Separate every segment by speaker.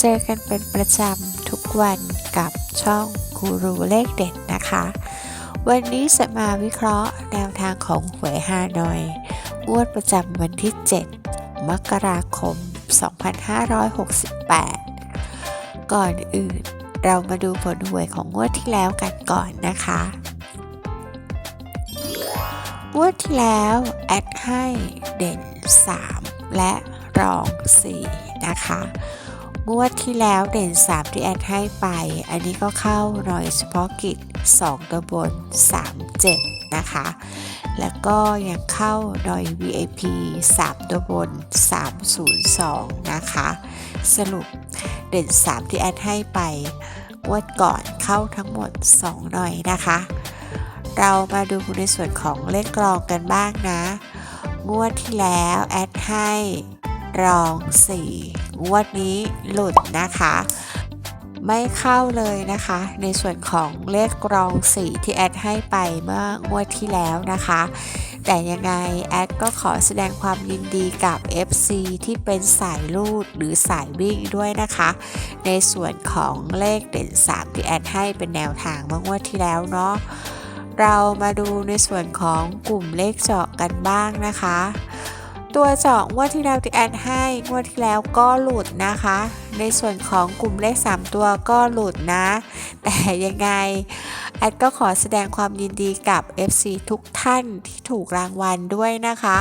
Speaker 1: เจอกันเป็นประจำทุกวันกับช่องกูรูเลขเด็ดนะคะ วันนี้จะมาวิเคราะห์แนวทางของหวยฮานอยงวดประจำวันที่ 7 มกราคม 2568 ก่อนอื่นเรามาดูผลหวยของงวดที่แล้วกันก่อนนะคะงวดที่แล้วแอดให้เด่น 3 และรอง 4 นะคะ งวดที่แล้วเด่น3ที่แอดให้ไป อันนี้ก็เข้าหน่อยเฉพาะกิจ2ตัวบน3 7 นะคะ แล้วก็ยังเข้าหน่อย VIP 3ตัวบน 302 นะคะ สรุปเด่น 3 ที่แอดให้ไปงวดก่อนเข้าทั้งหมด 2 หน่อยนะคะ เรามาดูในส่วนของเลขกรองกันบ้างนะ งวดที่แล้วแอดให้ รอง4งวดนี้หลุดนะคะ ไม่เข้าเลยนะคะ ในส่วนของเลขกรอง4ที่แอดให้ไปเมื่องวดที่แล้วนะคะแต่ยังไง แอดก็ขอแสดงความยินดีกับ FC ที่เป็นสายลูดหรือสายวิ่งด้วยนะคะ ในส่วนของเลขเด่น 3 ที่แอดให้เป็นแนวทางเมื่องวดที่แล้วเนาะเรามาดูในส่วนของกลุ่มเลขเจาะกันบ้างนะคะ ตัวเจาะงวดที่แล้วที่แอดให้งวดที่แล้วก็หลุดนะคะ ในส่วนของกลุ่มเลข 3 ตัวก็หลุดนะ แต่ยังไง แอดก็ขอแสดงความยินดีกับ FC ทุกท่านที่ถูกรางวัลด้วยนะคะ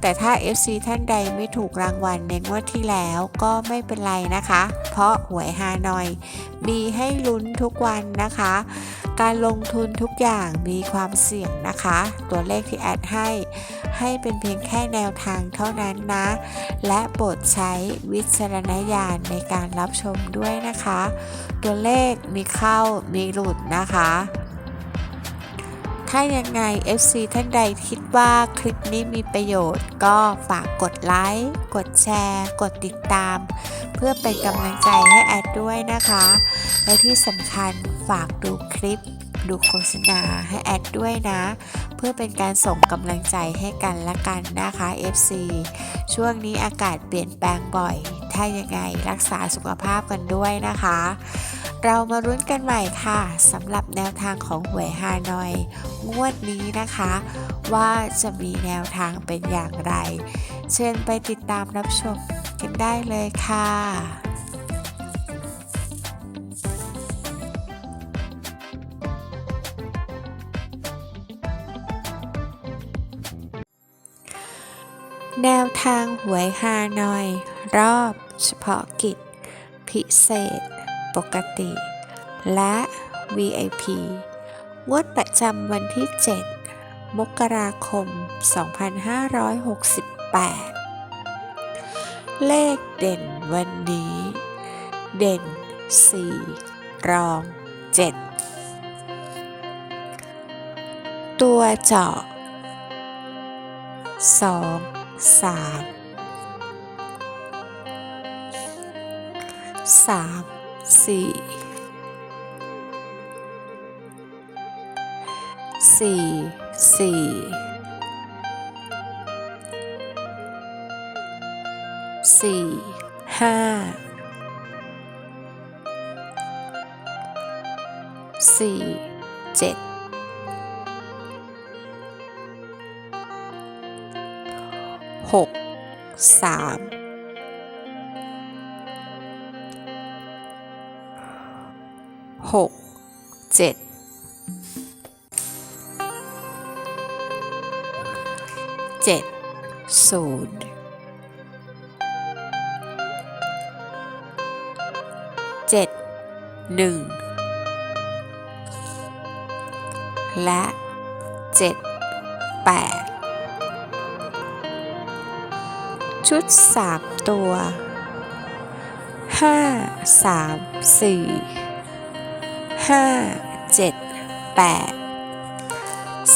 Speaker 1: แต่ถ้า FC ท่านใดไม่ถูกรางวัลในงวดที่แล้วก็ไม่เป็นไรนะคะ เพราะหวยฮานอย มีให้ลุ้นทุกวันนะคะ การลงทุนทุกอย่างมีความเสี่ยงนะคะ ตัวเลขที่แอดให้ให้เป็นเพียงแค่แนวทางเท่านั้นนะ และโปรดใช้วิจารณญาณในการการับชมด้วยนะคะ ตัวเลขมีเข้ามีหลุดนะคะ ถ้ายังไง FC ท่านใดคิดว่าคลิปนี้มีประโยชน์ ก็ฝากกดไลค์ กดแชร์ กดติดตาม เพื่อเป็นกำลังใจให้แอดด้วยนะคะ และที่สำคัญฝากดูคลิปดูโฆษณาให้แอดด้วยนะ เพื่อเป็นการส่งกำลังใจให้กันและกันนะคะ FC ช่วงนี้อากาศเปลี่ยนแปลงบ่อย ถ้ยังไง รักษาสุขภาพกันด้วยนะคะ เรามารุ้นกันใหม่ค่ะสำหรับแนวทางของหวยฮานอย งวดนี้นะคะ ว่าจะมีแนวทางเป็นอย่างไร เชิญไปติดตามรับชมกันได้เลยค่ะแนวทางหวยฮานอย รอบ เฉพาะกิจ พิเศษ ปกติ และ VIP งวดประจำวันที่ 7 มกราคม 2568 เลขเด่นวันนี้ เด่น 4 รอง 7 ตัวเจาะ2 3 สามสี่สี่สี่สี่ห้าสี่เจ็ดหกสาม 6 7เจ็ดศูนย์เจ็ดหนึ่งและเจ็ดแปดชุดสามตัวห้าสามสี่ 7 8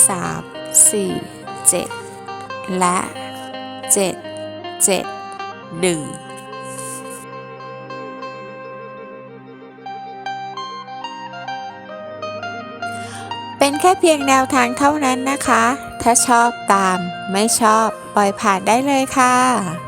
Speaker 1: 3 4 7และ7 7 1เป็นแค่เพียงแนวทางเท่านั้นนะคะ ถ้าชอบตาม ไม่ชอบ ปล่อยผ่านได้เลยค่ะ